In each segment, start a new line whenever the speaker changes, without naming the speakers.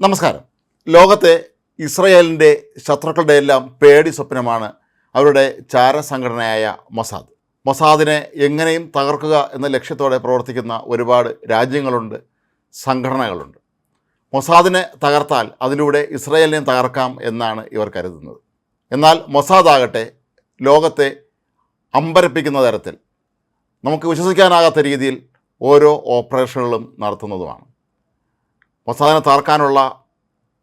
നമസ്കാരം. ലോകത്തെ ഇസ്രയേലിന്റെ ശത്രുക്കളുടെ എല്ലാം പേടി സ്വപ്നമാണ് അവരുടെ ചാരസംഘടനയായ മൊസാദ്. മൊസാദിനെ എങ്ങനെയും തകർക്കുക എന്ന ലക്ഷ്യത്തോടെ പ്രവർത്തിക്കുന്ന ഒരുപാട് രാജ്യങ്ങളുണ്ട് സംഘടനകളുണ്ട്. മൊസാദിനെ തകർത്താൽ അതിലൂടെ ഇസ്രയേലിനെയും തകർക്കാം എന്നാണ് ഇവർ കരുതുന്നത്. എന്നാൽ മൊസാദ് ആകട്ടെ ലോകത്തെ അമ്പരപ്പിക്കുന്ന തരത്തിൽ നമുക്ക് വിശ്വസിക്കാനാകാത്ത രീതിയിൽ ഓരോ ഓപ്പറേഷനുകളും നടത്തുന്നതുമാണ്. മൊസാദിനെ തകർക്കാനുള്ള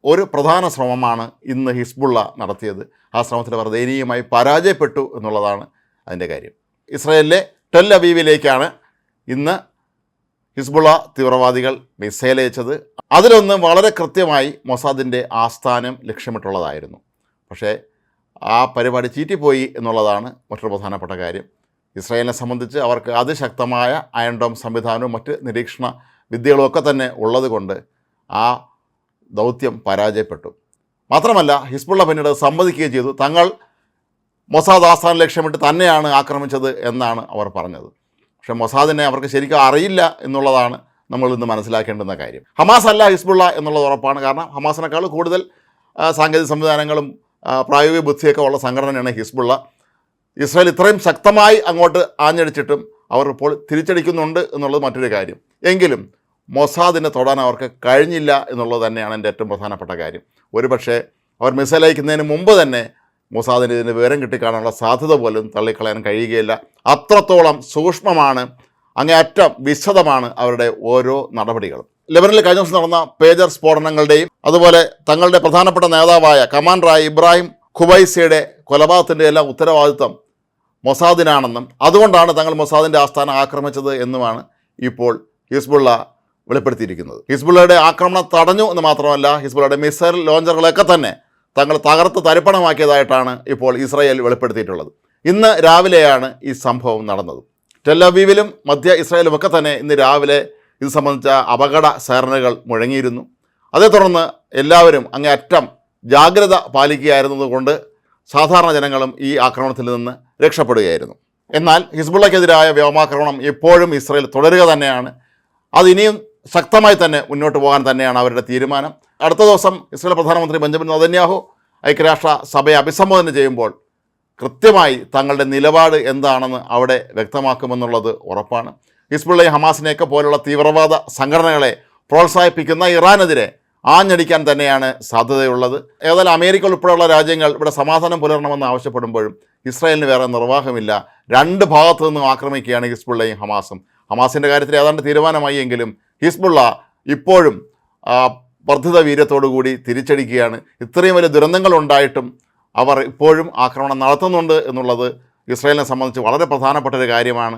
ഒരു പ്രധാന ശ്രമമാണ് ഇന്ന് ഹിസ്ബുള്ള നടത്തിയത്. ആ ശ്രമത്തിൽ അവർ ദയനീയമായി പരാജയപ്പെട്ടു എന്നുള്ളതാണ് അതിന്റെ കാര്യം. ഇസ്രയേലിലെ ടെൽ അബീവിലേക്കാണ് ഇന്ന് ഹിസ്ബുള്ള തീവ്രവാദികൾ മിസൈൽ അയച്ചത്. അതിലൊന്ന് വളരെ കൃത്യമായി മൊസാദിന്റെ ആസ്ഥാനം ലക്ഷ്യമിട്ടുള്ളതായിരുന്നു. പക്ഷേ ആ പരിപാടി ചീറ്റിപ്പോയി എന്നുള്ളതാണ് മറ്റൊരു പ്രധാനപ്പെട്ട കാര്യം. ഇസ്രായേലിനെ സംബന്ധിച്ച് അവർക്ക് അതിശക്തമായ അയൺ ഡോം സംവിധാനവും മറ്റ് നിരീക്ഷണ വിദ്യകളുമൊക്കെ തന്നെ ഉള്ളതുകൊണ്ട് ആ ദൗത്യം പരാജയപ്പെട്ടു. മാത്രമല്ല ഹിസ്ബുള്ള പിന്നീട് സമ്മതിക്കുകയും ചെയ്തു. തങ്ങൾ മൊസാദ് ആസ്ഥാനം ലക്ഷ്യമിട്ട് തന്നെയാണ് ആക്രമിച്ചത് എന്നാണ് അവർ പറഞ്ഞത്. പക്ഷെ മൊസാദിനെ അവർക്ക് ശരിക്കും അറിയില്ല എന്നുള്ളതാണ് നമ്മൾ ഇന്ന് മനസ്സിലാക്കേണ്ടുന്ന കാര്യം. ഹമാസ് അല്ല ഹിസ്ബുള്ള എന്നുള്ളത് ഉറപ്പാണ്. കാരണം ഹമാസിനേക്കാൾ കൂടുതൽ സാങ്കേതിക സംവിധാനങ്ങളും പ്രായോഗിക ബുദ്ധിയൊക്കെ ഉള്ള സംഘടനയാണ് ഹിസ്ബുള്ള. ഇസ്രായേൽ ഇത്രയും ശക്തമായി അങ്ങോട്ട് ആഞ്ഞടിച്ചിട്ടും അവർ ഇപ്പോൾ തിരിച്ചടിക്കുന്നുണ്ട് എന്നുള്ളത് മറ്റൊരു കാര്യം. എങ്കിലും മൊസാദിനെ തൊടാൻ അവർക്ക് കഴിഞ്ഞില്ല എന്നുള്ളത് തന്നെയാണ് എന്റെ ഏറ്റവും പ്രധാനപ്പെട്ട കാര്യം. ഒരുപക്ഷെ അവർ മിസൈൽ അയക്കുന്നതിന് മുമ്പ് തന്നെ മൊസാദിന് ഇതിന് വിവരം കിട്ടിക്കാണാനുള്ള സാധ്യത പോലും തള്ളിക്കളയാൻ കഴിയുകയില്ല. അത്രത്തോളം സൂക്ഷ്മമാണ് അങ്ങേയറ്റം വിശദമാണ് അവരുടെ ഓരോ നടപടികളും. ലെബനനിൽ കഴിഞ്ഞ ദിവസം നടന്ന പേജർ സ്ഫോടനങ്ങളുടെയും അതുപോലെ തങ്ങളുടെ പ്രധാനപ്പെട്ട നേതാവായ കമാൻഡറായ ഇബ്രാഹിം ഖുബൈസിയുടെ കൊലപാതകത്തിന്റെ എല്ലാം ഉത്തരവാദിത്വം മൊസാദിനാണെന്നും അതുകൊണ്ടാണ് തങ്ങൾ മൊസാദിന്റെ ആസ്ഥാനം ആക്രമിച്ചത് എന്നുമാണ് ഇപ്പോൾ ഹിസ്ബുള്ള വെളിപ്പെടുത്തിയിരിക്കുന്നത്. ഹിസ്ബുള്ളയുടെ ആക്രമണം തടഞ്ഞു എന്ന് മാത്രമല്ല ഹിസ്ബുള്ളയുടെ മിസൈൽ ലോഞ്ചറുകളൊക്കെ തന്നെ തങ്ങൾ തകർത്ത് തരിപ്പണമാക്കിയതായിട്ടാണ് ഇപ്പോൾ ഇസ്രായേൽ വെളിപ്പെടുത്തിയിട്ടുള്ളത്. ഇന്ന് രാവിലെയാണ് ഈ സംഭവം നടന്നത്. ടെല്ലവീവിലും മധ്യ ഇസ്രായേലും ഒക്കെ തന്നെ ഇന്ന് രാവിലെ ഇത് സംബന്ധിച്ച അപകട സൈറനുകൾ മുഴങ്ങിയിരുന്നു. അതേ തുടർന്ന് എല്ലാവരും അങ്ങേ അറ്റം ജാഗ്രത പാലിക്കുകയായിരുന്നതുകൊണ്ട് സാധാരണ ജനങ്ങളും ഈ ആക്രമണത്തിൽ നിന്ന് രക്ഷപ്പെടുകയായിരുന്നു. എന്നാൽ ഹിസ്ബുള്ളക്കെതിരായ വ്യോമാക്രമണം ഇപ്പോഴും ഇസ്രയേൽ തുടരുക തന്നെയാണ്. അത് അതിനിയും ശക്തമായി തന്നെ മുന്നോട്ട് പോകാൻ തന്നെയാണ് അവരുടെ തീരുമാനം. അടുത്ത ദിവസം ഇസ്രായേൽ പ്രധാനമന്ത്രി ബെഞ്ചമിൻ നദന്യാഹു ഐക്യരാഷ്ട്ര സഭയെ അഭിസംബോധന ചെയ്യുമ്പോൾ കൃത്യമായി തങ്ങളുടെ നിലപാട് എന്താണെന്ന് അവിടെ വ്യക്തമാക്കുമെന്നുള്ളത് ഉറപ്പാണ്. ഹിസ്ബുള്ളയും ഹമാസിനെയൊക്കെ പോലുള്ള തീവ്രവാദ സംഘടനകളെ പ്രോത്സാഹിപ്പിക്കുന്ന ഇറാനെതിരെ ആഞ്ഞടിക്കാൻ തന്നെയാണ് സാധ്യതയുള്ളത്. ഏതായാലും അമേരിക്ക ഉൾപ്പെടെയുള്ള രാജ്യങ്ങൾ ഇവിടെ സമാധാനം പുലരണമെന്ന് ആവശ്യപ്പെടുമ്പോഴും ഇസ്രായേലിന് വേറെ നിർവാഹമില്ല. രണ്ട് ഭാഗത്തു നിന്നും ആക്രമിക്കുകയാണ് ഹിസ്ബുള്ളയും ഹമാസും. ഹമാസിന്റെ കാര്യത്തിൽ ഏതാണ്ട് തീരുമാനമായി എങ്കിലും ഹിസ്ബുള്ള ഇപ്പോഴും വർദ്ധിത വീര്യത്തോടുകൂടി തിരിച്ചടിക്കുകയാണ്. ഇത്രയും വലിയ ദുരന്തങ്ങൾ ഉണ്ടായിട്ടും അവർ ഇപ്പോഴും ആക്രമണം നടത്തുന്നുണ്ട് എന്നുള്ളത് ഇസ്രായേലിനെ സംബന്ധിച്ച് വളരെ പ്രധാനപ്പെട്ട ഒരു കാര്യമാണ്.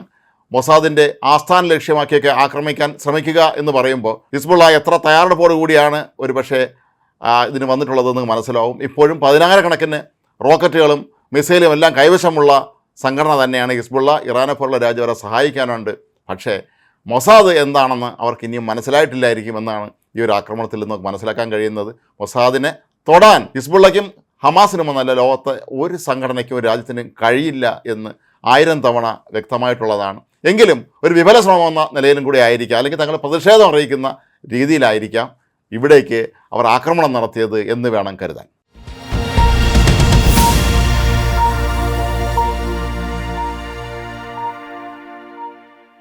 മൊസാദിന്റെ ആസ്ഥാന ലക്ഷ്യമാക്കിയൊക്കെ ആക്രമിക്കാൻ ശ്രമിക്കുക എന്ന് പറയുമ്പോൾ ഹിസ്ബുള്ള എത്ര തയ്യാറെടുപ്പോടുകൂടിയാണ് ഒരു പക്ഷേ ഇതിന് വന്നിട്ടുള്ളതെന്ന് മനസ്സിലാവും. ഇപ്പോഴും പതിനായിരക്കണക്കിന് റോക്കറ്റുകളും മിസൈലും എല്ലാം കൈവശമുള്ള സംഘടന തന്നെയാണ് ഹിസ്ബുള്ള. ഇറാനെ പോലുള്ള രാജ്യം അവരെ സഹായിക്കാനുണ്ട്. പക്ഷേ മൊസാദ് എന്താണെന്ന് അവർക്ക് ഇനിയും മനസ്സിലായിട്ടില്ലായിരിക്കും എന്നാണ് ഈ ഒരു ആക്രമണത്തിൽ നിന്ന് മനസ്സിലാക്കാൻ കഴിയുന്നത്. മൊസാദിനെ തൊടാൻ ഹിസ്ബുള്ളയ്ക്കും ഹമാസിനുമെന്നല്ല ലോകത്തെ ഒരു സംഘടനയ്ക്കും രാജ്യത്തിനും കഴിയില്ല എന്ന് ആയിരം തവണ വ്യക്തമായിട്ടുള്ളതാണ്. എങ്കിലും ഒരു വിഫല ശ്രമമെന്ന നിലയിലും കൂടി ആയിരിക്കാം. അല്ലെങ്കിൽ തങ്ങൾ പ്രതിഷേധം അറിയിക്കുന്ന രീതിയിലായിരിക്കാം ഇവിടേക്ക് അവർ ആക്രമണം നടത്തിയത് എന്ന് വേണം കരുതാൻ.